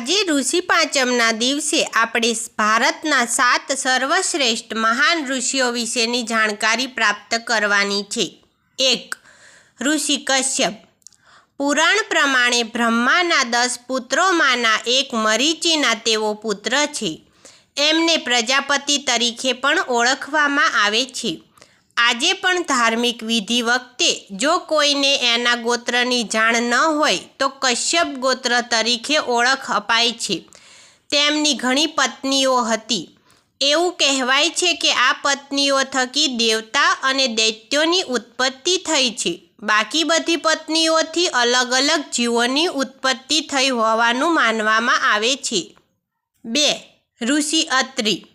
આજે ઋષિ પાંચમના દિવસે આપણે ભારતના સાત સર્વશ્રેષ્ઠ મહાન ઋષિઓ વિશેની જાણકારી પ્રાપ્ત કરવાની છે. એક, ઋષિ કશ્યપ. પુરાણ પ્રમાણે બ્રહ્માના દસ પુત્રોમાંના એક મરીચીના તેઓ પુત્ર છે. એમને પ્રજાપતિ તરીકે પણ ઓળખવામાં આવે છે. આજે પણ ધાર્મિક વિધિ વખતે જો કોઈને એના ગોત્રની જાણ ન હોય, તો કશ્યપ ગોત્ર તરીકે ઓળખ અપાય છે. તેમની ઘણી પત્નીઓ હતી. એવું કહેવાય છે કે આ પત્નીઓ થકી દેવતા અને દૈત્યોની ઉત્પત્તિ થઈ છે. બાકી બધી પત્નીઓથી અલગ અલગ જીવોની ઉત્પત્તિ થઈ હોવાનું માનવામાં આવે છે. બે. ઋષિ અત્રિ.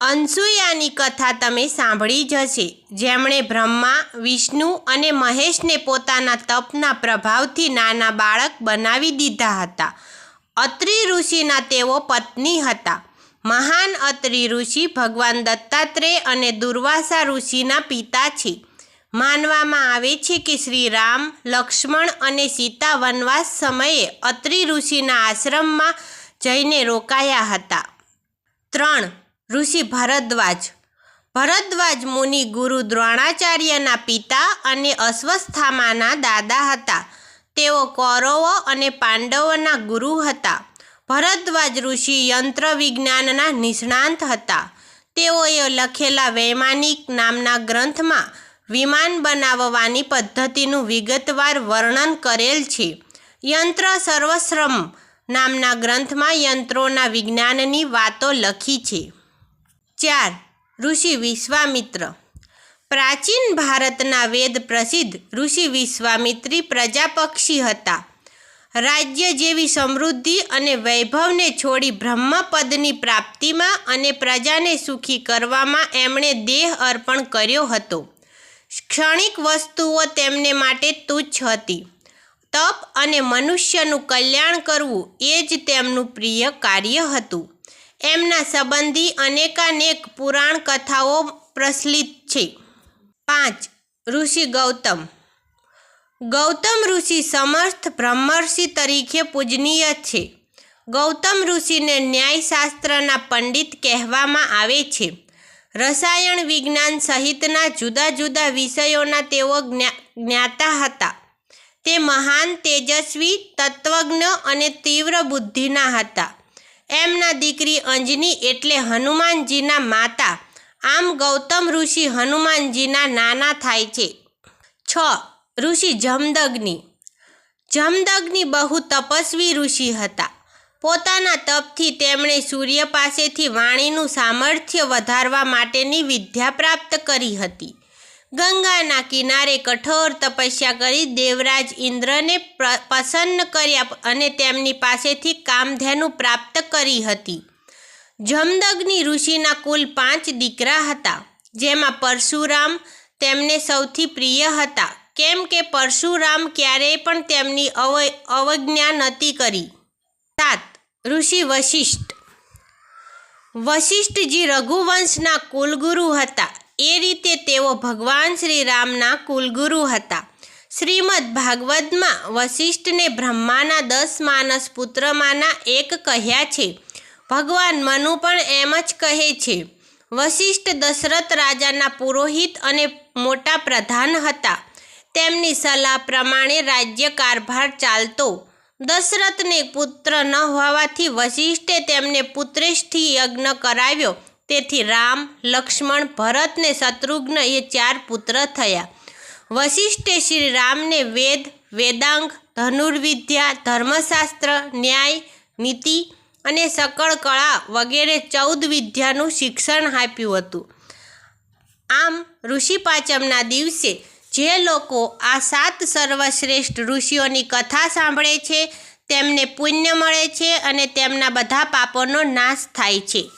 અનસૂયાની કથા તમે સાંભળી જ હશે. જેમણે બ્રહ્મા, વિષ્ણુ અને મહેશને પોતાના તપના પ્રભાવથી નાના બાળક બનાવી દીધા હતા. અત્રિ ઋષિના તેઓ પત્ની હતા. મહાન અત્રિ ઋષિ ભગવાન દત્તાત્રેય અને દુર્વાસા ઋષિના પિતા છે. માનવામાં આવે છે કે શ્રી રામ લક્ષ્મણ અને સીતા વનવાસ સમયે અત્રિ ઋષિના આશ્રમમાં જઈને રોકાયા હતા. ત્રણ ઋષિ ભરદ્વાજ. ભરદ્વાજ મુનિ ગુરુ દ્રોણાચાર્યના પિતા અને અશ્વસ્થામાના દાદા હતા. તેઓ કૌરવો અને પાંડવોના ગુરુ હતા. ભરદ્વાજ ઋષિ યંત્ર વિજ્ઞાનના નિષ્ણાંત હતા. તેઓએ લખેલા વૈમાનિક નામના ગ્રંથમાં વિમાન બનાવવાની પદ્ધતિનું વિગતવાર વર્ણન કરેલ છે. યંત્ર સર્વશ્રમ નામના ગ્રંથમાં યંત્રોના વિજ્ઞાનની વાતો લખી છે. ચાર, ઋષિ વિશ્વામિત્ર. પ્રાચીન ભારતના વેદ પ્રસિદ્ધ ઋષિ વિશ્વામિત્રી પ્રજાપક્ષી હતા. રાજ્ય જેવી સમૃદ્ધિ અને વૈભવને છોડી બ્રહ્મપદની પ્રાપ્તિમાં અને પ્રજાને સુખી કરવામાં એમણે દેહ અર્પણ કર્યો હતો. ક્ષણિક વસ્તુઓ તેમને માટે તુચ્છ હતી. તપ અને મનુષ્યનું કલ્યાણ કરવું એ જ તેમનું પ્રિય કાર્ય હતું. એમના સંબંધી અનેકાનેક પુરાણ કથાઓ પ્રચલિત છે. પાંચ, ઋષિ ગૌતમ. ગૌતમ ઋષિ સમર્થ બ્રહ્મર્ષિ તરીકે પૂજનીય છે. ગૌતમ ઋષિને ન્યાયશાસ્ત્રના પંડિત કહેવામાં આવે છે. રસાયણ વિજ્ઞાન સહિતના જુદા જુદા વિષયોના તેઓ જ્ઞાતા હતા. તે મહાન તેજસ્વી, તત્વજ્ઞ અને તીવ્ર બુદ્ધિના હતા. એમના દીકરી અંજની એટલે હનુમાનજીના માતા. આમ ગૌતમ ઋષિ હનુમાનજીના નાના થાય છે. છ. ઋષિ જમદગ્નિ. જમદગ્નિ બહુ તપસ્વી ઋષિ હતા. પોતાના તપથી તેમણે સૂર્ય પાસેથી વાણીનું સામર્થ્ય વધારવા માટેની વિદ્યા પ્રાપ્ત કરી હતી. ગંગાના કિનારે કઠોર તપસ્યા કરી દેવરાજ ઇન્દ્રને પ્રસન્ન કર્યા અને તેમની પાસેથી કામધેનુ પ્રાપ્ત કરી હતી. જમદગ્નિ ઋષિના કુલ પાંચ દીકરા હતા, જેમાં પરશુરામ તેમને સૌથી પ્રિય હતા. કેમ કે પરશુરામ ક્યારેય પણ તેમની અવ, અવજ્ઞા નહોતી કરી. સાત, ઋષિ વશિષ્ઠ. વશિષ્ઠજી રઘુવંશના કુલગુરુ હતા. એ રીતે તેઓ ભગવાન શ્રી રામના કુલગુરુ હતા. શ્રીમદ ભાગવતમાં વશિષ્ઠને બ્રહ્માના દસ માનસ પુત્રમાંના એક કહ્યા છે. ભગવાન મનુ પણ એમ જ કહે છે. વશિષ્ઠ દશરથ રાજાના પુરોહિત અને મોટા પ્રધાન હતા. તેમની સલાહ પ્રમાણે રાજ્ય કારભાર ચાલતો. દશરથને પુત્ર ન હોવાથી વશિષ્ઠે તેમને પુત્રેષ્ઠી યજ્ઞ કરાવ્યો. તેથી રામ, લક્ષ્મણ, ભરત ને શત્રુઘ્ન એ ચાર પુત્ર થયા. વશિષ્ઠે શ્રી રામને વેદ, વેદાંગ, ધનુર્વિદ્યા, ધર્મશાસ્ત્ર, ન્યાય, નીતિ અને સકળ કળા વગેરે ચૌદ વિદ્યાનું શિક્ષણ આપ્યું હતું. આમ, ઋષિ પાંચમના દિવસે જે લોકો આ સાત સર્વશ્રેષ્ઠ ઋષિઓની કથા સાંભળે છે, તેમને પુણ્ય મળે છે અને તેમના બધા પાપોનો નાશ થાય છે.